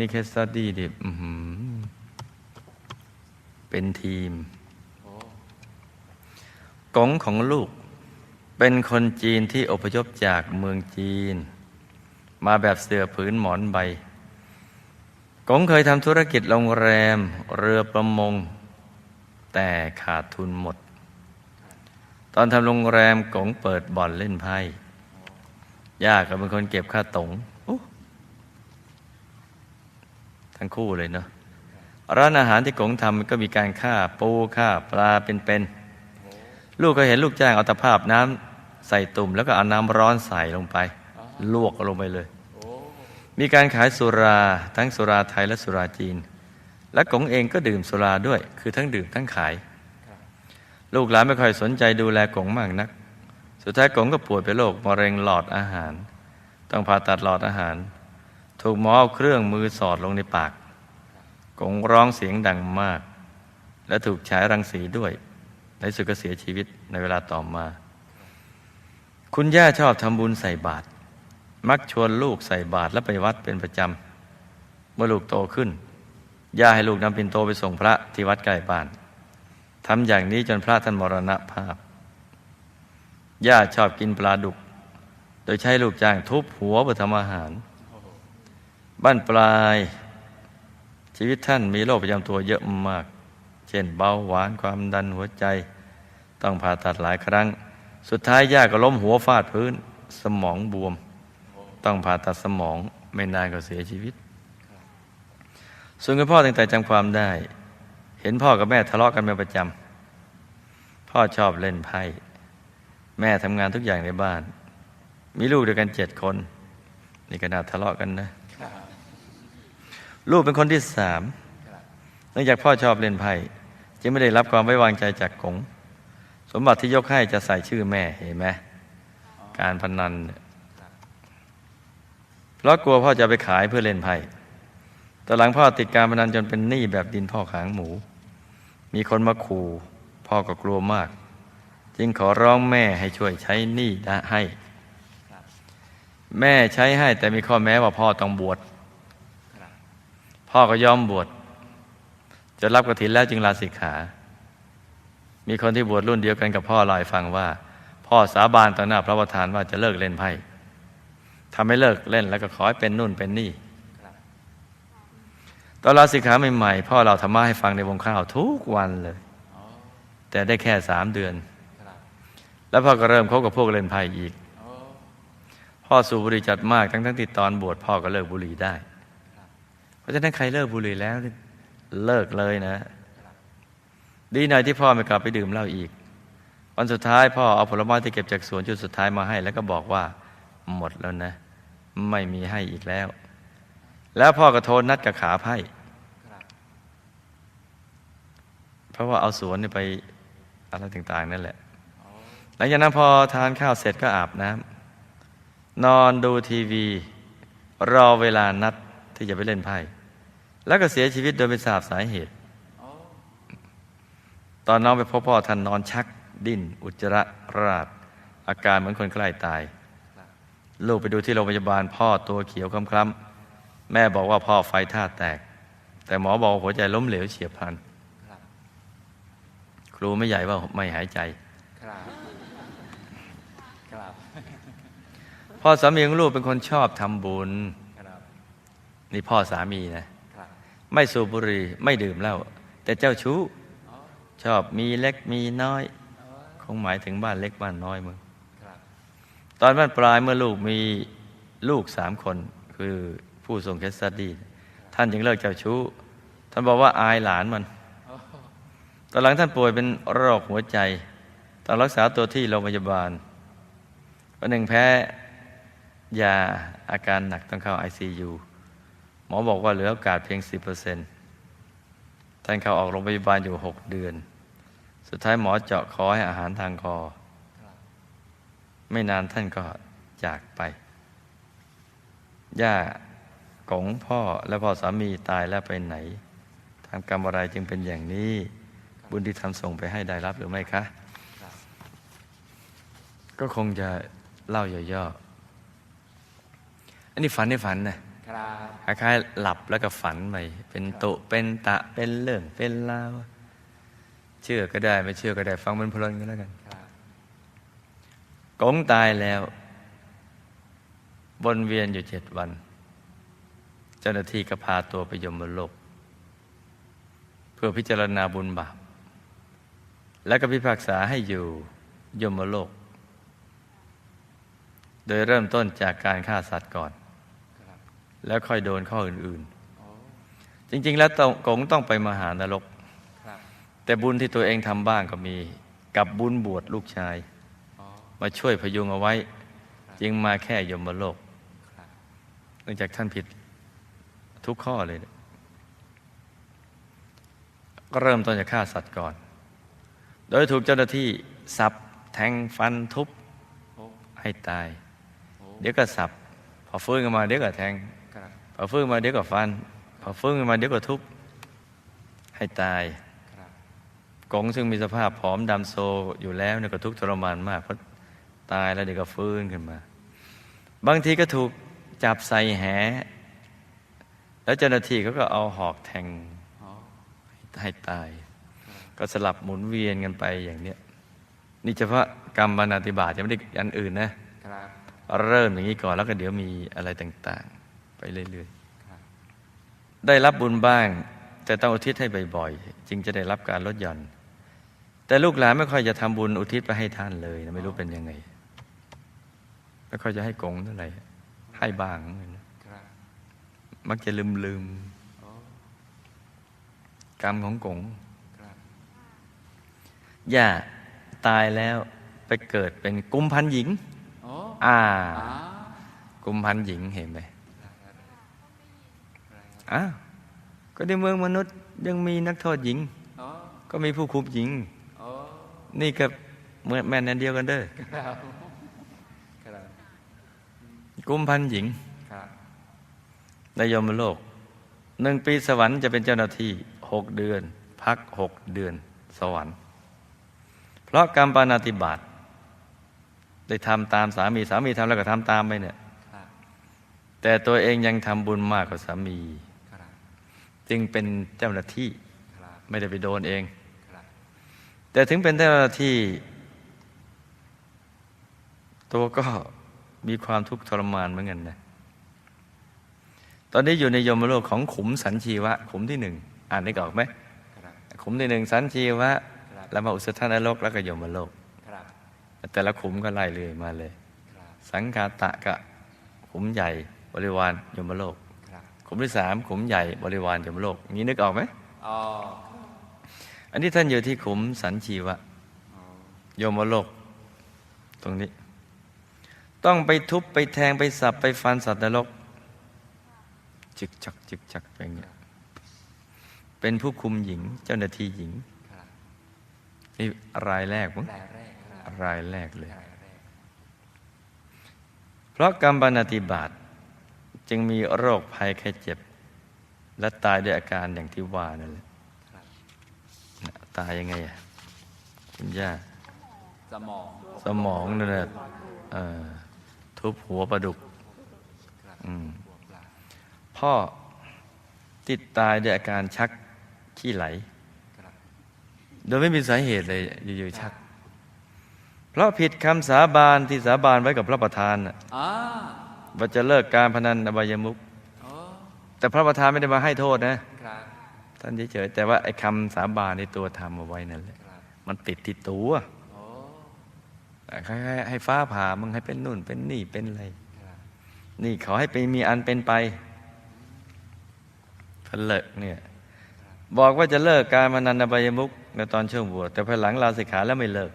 นี่เคสตัดดี้ดิเป็นทีมกงของลูก เป็นคนจีนที่อพยพจากเมืองจีน มาแบบเสือผืนหมอนใบกงเคยทำธุรกิจโรงแรม เรือประมง แต่ขาดทุนหมด ตอนทำโรงแรมกงเปิดบ่อนเล่นไพ่ย่าก็เป็นคนเก็บค่าตงอู้ ทั้งคู่เลยเนาะร้านอาหารที่กงทำก็มีการฆ่าปูฆ่าปลาเป็นๆลูกก็เห็นลูกจ้างเอาตะภาพน้ำใส่ตุ่ม แล้วก็เอาน้ำร้อนใส่ลงไป ลวกลงไปเลย มีการขายสุราทั้งสุราไทยและสุราจีน และกงเองก็ดื่มสุราด้วย คือทั้งดื่มทั้งขาย ลูกหลานไม่ค่อยสนใจดูแลกงมากนัก สุดท้ายกงก็ป่วยเป็นโรคมะเร็งหลอดอาหาร ต้องผ่าตัดหลอดอาหาร ถูกหมอเอาเครื่องมือสอดลงในปากกงร้องเสียงดังมาก และถูกฉายรังสีด้วย ในสุดก็เสียชีวิตในเวลาต่อมา คุณย่าชอบทำบุญใส่บาตรมักชวนลูกใส่บาตรและไปวัดเป็นประจำ เมื่อลูกโตขึ้น ย่าให้ลูกนำปิ่นโตไปส่งพระที่วัดใกล้บ้านทำอย่างนี้จนพระท่านมรณภาพ ย่าชอบกินปลาดุก โดยใช้ลูกจ้างทุบหัวเพื่อทำอาหาร บ้านปลาย ชีวิตท่านมีโรคประจำตัวเยอะมาก เช่นเบาหวานความดันหัวใจ ต้องผ่าตัดหลายครั้ง สุดท้ายย่าก็ล้มหัวฟาดพื้น สมองบวม ต้องผ่าตัดสมองไม่นานก็เสียชีวิต ส่วนคุณพ่อตั้งแต่จำความได้ เห็นพ่อกับแม่ทะเลาะกันเป็นประจำพ่อชอบเล่นไพ่แม่ทำงานทุกอย่างในบ้าน มีลูกด้วยกันเจ็ดคน นี่ขนาดทะเลาะกันนะ ลูกเป็นคนที่สามเนื่องจากพ่อชอบเล่นไพ่จึงไม่ได้รับความไว้วางใจจากกงสมบัติที่ยกให้จะใส่ชื่อแม่เห็นไหมการพนันเนี่ยเพราะกลัวพ่อจะไปขายเพื่อเล่นไพ่แต่หลังพ่อติดการพนันจนเป็นหนี้แบบดินพ่อขางหมู มีคนมาขู่พ่อก็กลัวมาก จึงขอร้องแม่ให้ช่วยใช้หนี้ให้ แม่ใช้ให้แต่มีข้อแม้ว่าพ่อต้องบวช พ่อก็ยอมบวชจะรับกฐินแล้วจึงลาสิกขา มีคนที่บวชรุ่นเดียวกันกับพ่อล่าให้ฟังว่า พ่อสาบานต่อหน้าพระประธานว่าจะเลิกเล่นไพ่ทำให้เลิกเล่นแล้วก็ขอให้เป็นนู่นเป็นนี่ตอนลาสิกขาใหม่ๆพ่อเราธรรมะให้ฟังในวงข้าวทุกวันเลย แต่ได้แค่สามเดือน แล้วพ่อก็เริ่มคบกับพวกเล่นไพ่อีก พ่อสูบบุหรี่จัดมากทั้งทั้งที่ตอนบวชพ่อก็เลิกบุหรี่ได้ เพราะฉะนั้นใครเลิกบุหรี่แล้วเลิกเลยนะ ดีหน่อยที่พ่อไม่กลับไปดื่มเหล้าอีก วันสุดท้ายพ่อเอาผลไม้ที่เก็บจากสวนจุดสุดท้ายมาให้ แล้วก็บอกว่าหมดแล้วนะ ไม่มีให้อีกแล้ว แล้วพ่อก็โทรนัดกับขาไพ่เพราะว่าเอาสวนไปอะไรต่างๆนั่นแหละ หลังจากนั้นพอทานข้าวเสร็จก็อาบน้ำนอนดูทีวี รอเวลานัด ที่จะไปเล่นไพ่ แล้วก็เสียชีวิตโดยไม่ทราบสาเหตุ ตอนน้องไปพบพ่อท่านนอนชัก ดิ้น อุจจาระราดอาการเหมือนคนใกล้ตาย ลูกไปดูที่โรงพยาบาลพ่อตัวเขียวคล้ำๆแม่บอกว่าพ่อไฟท่าแตก แต่หมอบอกหัวใจล้มเหลวเฉียบพลันครูไม่ใหญ่ว่าไม่หายใจครับครับพ่อสามีของลูกเป็นคนชอบทำบุญครับ นี่พ่อสามีนะครับไม่สูบบุหรี่ไม่ดื่มเหล้าแต่เจ้าชู้ ชอบมีเล็กมีน้อย คงหมายถึงบ้านเล็กบ้านน้อยมึงครับตอนบ้านปลายเมื่อลูกมีลูกสามคน คือผู้ทรงเคสซัดดี ท่านจึงเลิกเจ้าชู้ ท่านบอกว่าอายหลานมัน ตอนหลังท่านป่วยเป็นโรคหัวใจต้องรักษาตัวที่โรงพยาบาลวันหนึ่งแพ้ยาอาการหนักต้องเข้า ICU หมอบอกว่าเหลือโอกาสเพียง 10%ท่านเข้าออกโรงพยาบาลอยู่ 6 เดือน สุดท้ายหมอเจาะคอให้อาหารทางคอ ไม่นานท่านก็จากไป ย่ากงพ่อและพ่อสามีตายแล้วไปไหนทำกรรมอะไรจึงเป็นอย่างนี้ บุญที่ทำส่งไปให้ได้รับหรือไม่คะ ก็คงจะเล่าย่อๆอันนี้ฝันในฝันนะ คครับคล้ายๆหลับแล้วก็ฝันไปเป็นตุเป็นตะเป็นเรื่องเป็นราวเชื่อก็ได้ไม่เชื่อก็ได้ฟังมันเพลินก็แล้วกันครับกงตายแล้ววนเวียนอยู่เจ็ดวัน เจ้าหน้าที่ก็พาตัวไปยมโลก เพื่อพิจารณาบุญบาป และก็พิพากษาให้อยู่ยมโลก โดยเริ่มต้นจากการฆ่าสัตว์ก่อนครับ แล้วค่อยโดนข้ออื่นโอ้ๆจริง ๆ แล้วต้องกงต้องไปมหานรกครับแต่บุญที่ตัวเองทำบ้างก็มี กับบุญบวชลูกชายอ๋อมาช่วยพยุงเอาไว้ จึงมาแค่ยมโลกครับเนื่องจากท่านผิดทุกข้อเลยเนี่ยก็เริ่มต้นจากฆ่าสัตว์ก่อน โดยถูกเจ้าหน้าที่สับแทงฟันทุบโอ้ให้ตายโอ้เดี๋ยวก็สับ พอฟื้นขึ้นมาเดี๋ยวก็แทงครับพ อฟื้นมาเดี๋ยวก็ฟันพอฟื้นขึ้นมาเดี๋ยวก็ทุบให้ตายครับกงซึ่งมีสภาพผอมดำโซอยู่แล้วเนี่ยก็ทุกข์ทรมานมากเพราะตายแล้วเดี๋ยวก็ฟื้นขึ้นมา บางทีก็ถูกจับใส่แห แล้วเจ้าหน้าที่เขาก็เอาหอกแทงอ๋อให้ตาย ก็สลับหมุนเวียนกันไปอย่างเนี้ยนี่เฉพาะกรรมบรรณาติบาตยังไม่ได้อันอื่นนะครับเริ่มอย่างนี้ก่อนแล้วก็เดี๋ยวมีอะไรต่างๆ ไปเรื่อยครับๆได้รับบุญบ้าง แต่ต้องอุทิศให้บ่อยๆจึงจะได้รับการลดหย่อน แต่ลูกหลานไม่ค่อยจะทำบุญอุทิศไปให้ท่านเลยนะไม่รู้เป็นยังไงไม่ค่อยจะให้กงเท่าไหร่ให้บ้างนะครับมักจะลืมลืมโอ้ๆกรรมของกงครับย่าตายแล้วไปเกิดเป็นกุมพันหญิงโอ้อ่าอ๋อกุมพันหญิงเห็นไหมครับครับ อ้าวก็ในเมืองมนุษย์ยังมีนักโทษหญิงโอ้ก็มีผู้คุมหญิงโอ้นี่ก็เหมือนแม่นอันเดียวกันเด้อครับครับกุมพันหญิงครับในยมโลกหนึ่งปีสวรรค์จะเป็นเจ้าหน้าที่หกเดือน พักหกเดือนสวรรค์ เพราะกรรมปานาติบาตได้ทำตามสามีสามีทำแล้วก็ทำตามไปเนี่ยครับแต่ตัวเองยังทำบุญมากกว่าสามีครับ จึงเป็นเจ้าหน้าที่ครับไม่ได้ไปโดนเองครับแต่ถึงเป็นเจ้าหน้าที่ ตัวก็มีความทุกข์ทรมานเหมือนกันนะตอนนี้อยู่ในยมโลกของขุมสันชีวะ ขุมที่หนึ่งอ่านได้ออกไหมครับขุมที่หนึ่งสันชีวะครับแล้วมาอุสธานรกแล้วก็ยมโลกครับแต่ละขุมก็ไล่เรื่อยมาเลยครับสังคาตะกะขุมใหญ่บริวารยมโลกครับ ขุมที่สามขุมใหญ่บริวารยมโลกงี้นึกออกไหมอ๋ออันนี้ท่านอยู่ที่ขุมสันชีวะอ๋อโยมโลก ตรงนี้ ต้องไปทุบไปแทงไปสับไปฟันสัตว์นรกจึกจักจึกจักไปอย่างเงี้ยเป็นผู้คุมหญิงเจ้าหน้าที่หญิงครับนี่รายแรกมั้งรายแรกครับรายแรกเลยรายแรกเพราะกรรมปฏิบาต จึงมีโรคภัยแค่เจ็บ และตายด้วยอาการอย่างที่ว่านั่นแหละครับน่ะตายยังไงอะคุณย่าสมองสมองนั่นแหละเอ่อทุบหัวปลาดุกครับอืมบวกปลาพ่อติดตายด้วยอาการชักขี้ไหลครับโดยไม่มีสาเหตุเลยอยู่ๆชัก เพราะผิดคำสาบานที่สาบานไว้กับพระประธานน่ะอ่า ว่าจะเลิกการพนันอบายมุขโอ้แต่พระประธานไม่ได้มาให้โทษนะครับท่านเฉยๆแต่ว่าไอ้คำสาบานในตัวทำเอาไว้นั่นแหละครับมันติดที่ตัวโอ้ให้ให้ให้ฟ้าผ่ามึงให้เป็นนู่นเป็นนี่เป็นอะไรครับนี่เขาให้ไปมีอันเป็นไปพนเลิกเนี่ยบอกว่าจะเลิกการพนันอบายมุขในตอนช่วงบวชแต่ภายหลังลาสิกขาแล้วไม่เลิก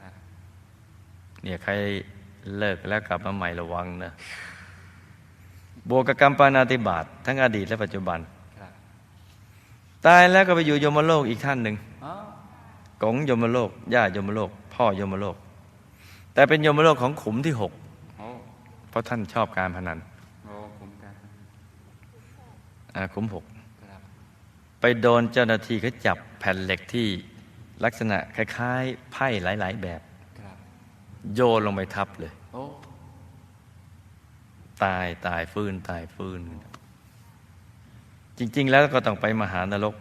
ครับเนี่ยใครเลิกแล้วกลับมาใหม่ระวังนะ บวกกับกรรมปานาติบาตทั้งอดีตและปัจจุบันครับตายแล้วก็ไปอยู่ยมโลกอีกท่านหนึ่งอ๋อกงยมโลก ย่ายมโลก พ่อยมโลก แต่เป็นยมโลกของขุมที่หกโอ้เพราะท่านชอบการพนันโอ้คุ้มกันอ่าขุมหกครับไปโดนเจ้าหน้าที่เขาจับแผ่นเหล็กที่ลักษณะคล้ายๆไพ่หลาย ๆ แบบครับโยนลงไปทับเลยโอ้ ตายตายฟื้นตายฟื้น จริง ๆ แล้วก็ต้องไปมหานรก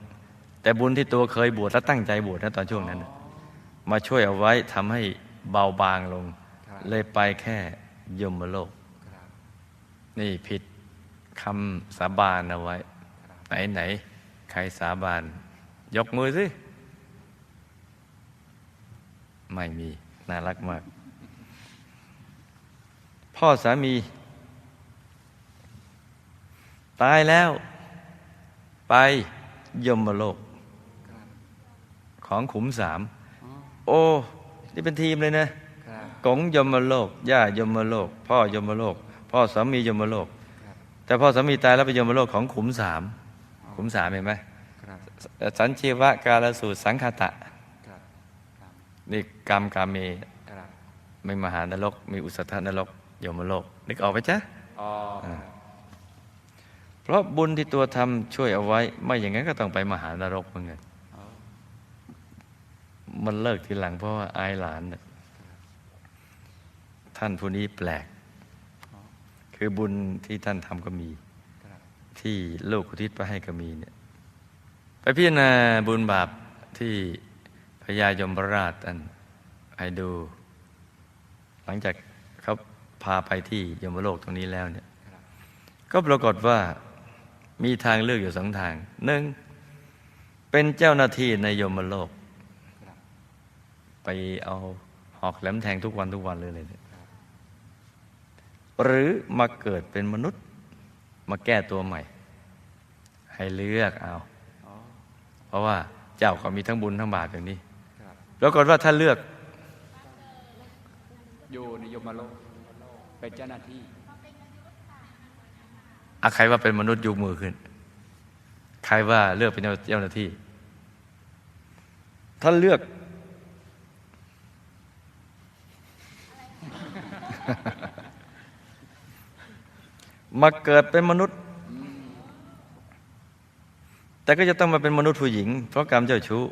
แต่บุญที่ตัวเคยบวชและตั้งใจบวชนะตอนช่วงนั้นน่ะมาช่วยเอาไว้ทำให้เบาบางลงครับเลยไปแค่ยมโลกครับนี่ผิดคำสาบานเอาไว้ ไหนไหนใครสาบาน ยกมือสิไม่มี น่ารักมาก พ่อสามี ตายแล้ว ไปยมโลกครับของขุมสามอ๋อโอ้ นี่เป็นทีมเลยนะครับกงยมโลก ย่ายมโลก พ่อยมโลก พ่อสามียมโลกครับแต่พ่อสามีตายแล้วไปยมโลกของขุมสาม ขุมสามเห็นไหมครับสัญชีวกาลสูตรสังคตะครับครับนี่กรรมกาเมครับไม่มหานรก มีอุสธนรกยมโลก นึกออกไหมจ๊ะอ๋อ เพราะบุญที่ตัวทำช่วยเอาไว้ ไม่อย่างนั้นก็ต้องไปมหานรกเหมือนกันมันเลิกทีหลังเพราะว่าอายหลาน ท่านผู้นี้แปลก คือบุญที่ท่านทำก็มี ที่ลูกอุทิศไปให้ก็มีเนี่ยไปพิจารณาบุญบาปที่พญายมราชอันให้ดู หลังจากเขาพาไปที่ยมโลกตรงนี้แล้วเนี่ย ก็ปรากฏว่า มีทางเลือกอยู่สองทางหนึ่งเป็นเจ้าหน้าที่ในยมโลกคไปเอาหอกแหลมแทงทุกวันทุกวันเลยเลยเนี่ยหรือมาเกิดเป็นมนุษย์ มาแก้ตัวใหม่ ให้เลือกเอา เพราะว่าเจ้าก็มีทั้งบุญทั้งบาปอย่างนี้ครับปรากฏว่าถ้าเลือกอยู่ในยมโลกเป็นเจ้าหน้าที่ อะใครว่าเป็นมนุษย์ยกมือขึ้น ใครว่าเลือกเป็นเจ้าหน้าที่ ถ้าเลือก มาเกิดเป็นมนุษย์ แต่ก็จะต้องมาเป็นมนุษย์ผู้หญิง เพราะกรรมเจ้าชู้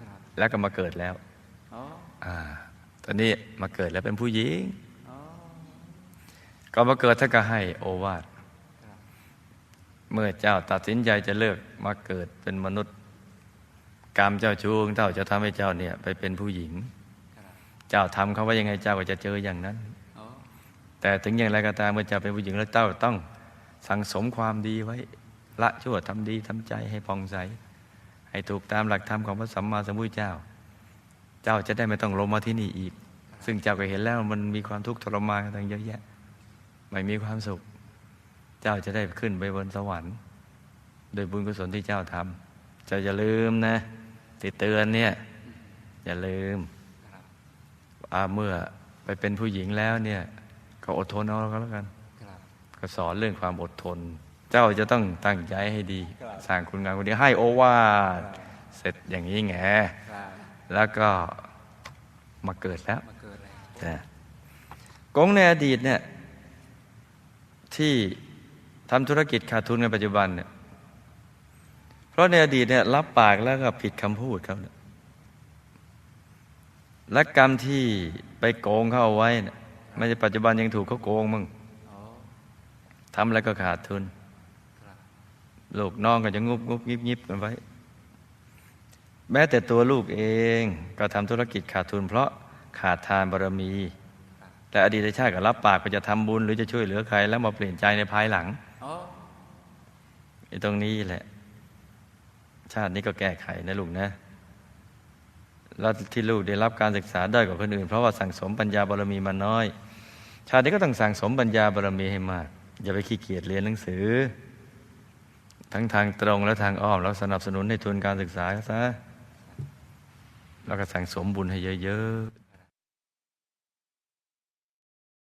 ครับแล้วก็มาเกิดแล้วอ๋ออ่าตอนนี้มาเกิดแล้วเป็นผู้หญิงอ๋อก็มาเกิดท่านก็ให้โอวาทครับ เมื่อเจ้าตัดสินใจจะเลิกมาเกิดเป็นมนุษย์ กรรมเจ้าชู้ของเจ้าจะทำให้เจ้าเนี่ย ไปเป็นผู้หญิงครับเจ้าทำเขาว่ายังไงเจ้าก็จะเจออย่างนั้นอ๋อแต่ถึงอย่างไรก็ตามเมื่อเจ้าเป็นผู้หญิงแล้วเจ้าต้องสั่งสมความดีไว้ละชั่วทำดีทำใจให้ผ่องใส ให้ถูกตามหลักธรรมของพระสัมมาสัมพุทธเจ้า เจ้าจะได้ไม่ต้องลงมาที่นี่อีก ซึ่งเจ้าก็เห็นแล้วมันมีความทุกข์ทรมานกันตั้งเยอะแยะ ไม่มีความสุข เจ้าจะได้ขึ้นไปบนสวรรค์ โดยบุญกุศลที่เจ้าทำเจ้าอย่าลืมนะติเตือนเนี่ย อย่าลืมครับอ่าเมื่อไปเป็นผู้หญิงแล้วเนี่ย ก็อดทนเอาก็แล้วกันครับก็สอนเรื่องความอดทน เจ้าจะต้องตั้งใจให้ดีครับสร้างคุณงามความดีให้โอวาทเสร็จอย่างนี้แงครับแล้วก็มาเกิดแล้วมาเกิดแล้วนะกงในอดีตเนี่ยที่ ทำธุรกิจขาดทุนในปัจจุบันเนี่ยเพราะในอดีตเนี่ยรับปากแล้วก็ผิดคำพูดเขาเนี่ยและกรรมที่ไปโกงเขาเอาไว้เนี่ยไม่ใช่ปัจจุบันยังถูกเขาโกงมึงทำแล้วก็ขาดทุนลูกน้องก็จะงุบงุบยิบยิบกันไว้ แม้แต่ตัวลูกเองก็ทำธุรกิจขาดทุน เพราะขาดทานบารมี แต่อดีตชาติก็รับปากว่าจะทำบุญหรือจะช่วยเหลือใคร แล้วมาเปลี่ยนใจในภายหลัง ไอ้ตรงนี้แหละ ชาตินี้ก็แก้ไขนะลูกนะแล้วที่ลูกได้รับการศึกษาได้กว่าคนอื่น เพราะว่าสั่งสมปัญญาบารมีมาน้อย ชาตินี้ก็ต้องสั่งสมปัญญาบารมีให้มาก อย่าไปขี้เกียจเรียนหนังสือ ทั้งทางตรงและทางอ้อม แล้วสนับสนุนให้ทุนการศึกษาซะแล้วก็สั่งสมบุญให้เยอะๆ